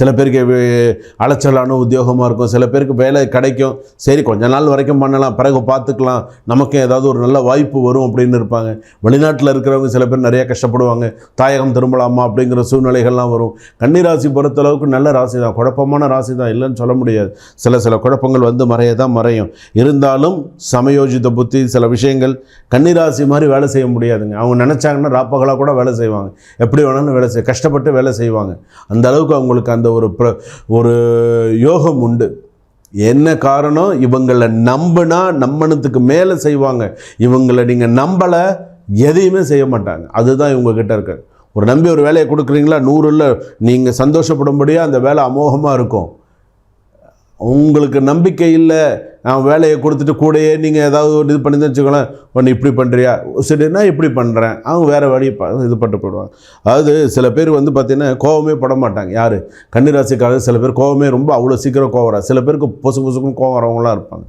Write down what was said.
சில பேருக்கு அலைச்சலான உத்தியோகமாக இருக்கும். சில பேருக்கு வேலை கிடைக்கும். சரி கொஞ்ச நாள் வரைக்கும் பண்ணலாம். பிறகு பார்த்துக்கலாம். நமக்கு ஏதாவது ஒரு நல்ல வாய்ப்பு வரும் அப்படின்னு இருப்பாங்க. வெளிநாட்டில் இருக்கிறவங்க சில பேர் நிறையா கஷ்டப்படுவாங்க. தாயகம் திரும்பலாமா அப்படிங்கிற சூழ்நிலைகள்லாம் வரும். கன்னிராசி பொறுத்தளவுக்கு நல்ல ராசி தான். குழப்பமான ராசி தான். இல்லைன்னு சொல்ல முடியாது. சில சில குழப்பங்கள் வந்து மறைய தான் மறையும். இருந்தாலும் சமயோஜித புத்தி சில விஷயங்கள் கன்னிராசி மாதிரி வேலை செய்ய முடியாதுங்க. அவங்க நினச்சாங்கன்னா ராப்பகலாக கூட வேலை செய்வாங்க. எப்படி வேணாலும் வேலை செய்ய கஷ்டப்பட்டு வேலை செய்வாங்க. அந்த அளவுக்கு அவங்களுக்கு அந்த ஒரு ப்ர ஒரு யோகம் உண்டு. என்ன காரணம்? இவங்களை நம்பினா நம்பனத்துக்கு மேலே செய்வாங்க. இவங்களை நீங்கள் நம்பலை எதையுமே செய்ய மாட்டாங்க. அதுதான் இவங்கக்கிட்ட இருக்கு. ஒரு நம்பி ஒரு வேலையை கொடுக்குறீங்களா? நூறுல நீங்கள் சந்தோஷப்படும்படியாக அந்த வேலை அமோகமாக இருக்கும். உங்களுக்கு நம்பிக்கை இல்லை நான் வேலையை கொடுத்துட்டு கூடயே நீங்கள் ஏதாவது ஒரு இது பண்ணி வச்சுக்கோங்களேன். ஒன்று இப்படி பண்ணுறியா சரின்னா இப்படி பண்ணுறேன் அவங்க வேறு வழியை ப- இது பண்ணிட்டு போயிடுவாங்க. அதாவது சில பேர் வந்து பார்த்திங்கன்னா கோவமே பட மாட்டாங்க. யார்? கன்னிராசிக்காரர் சில பேர் கோவமே ரொம்ப அவ்வளோ சீக்கிரம் கோவம் சில பேருக்கு பொசு பொசுக்கும் கோவம் வரவங்களாம் இருப்பாங்க.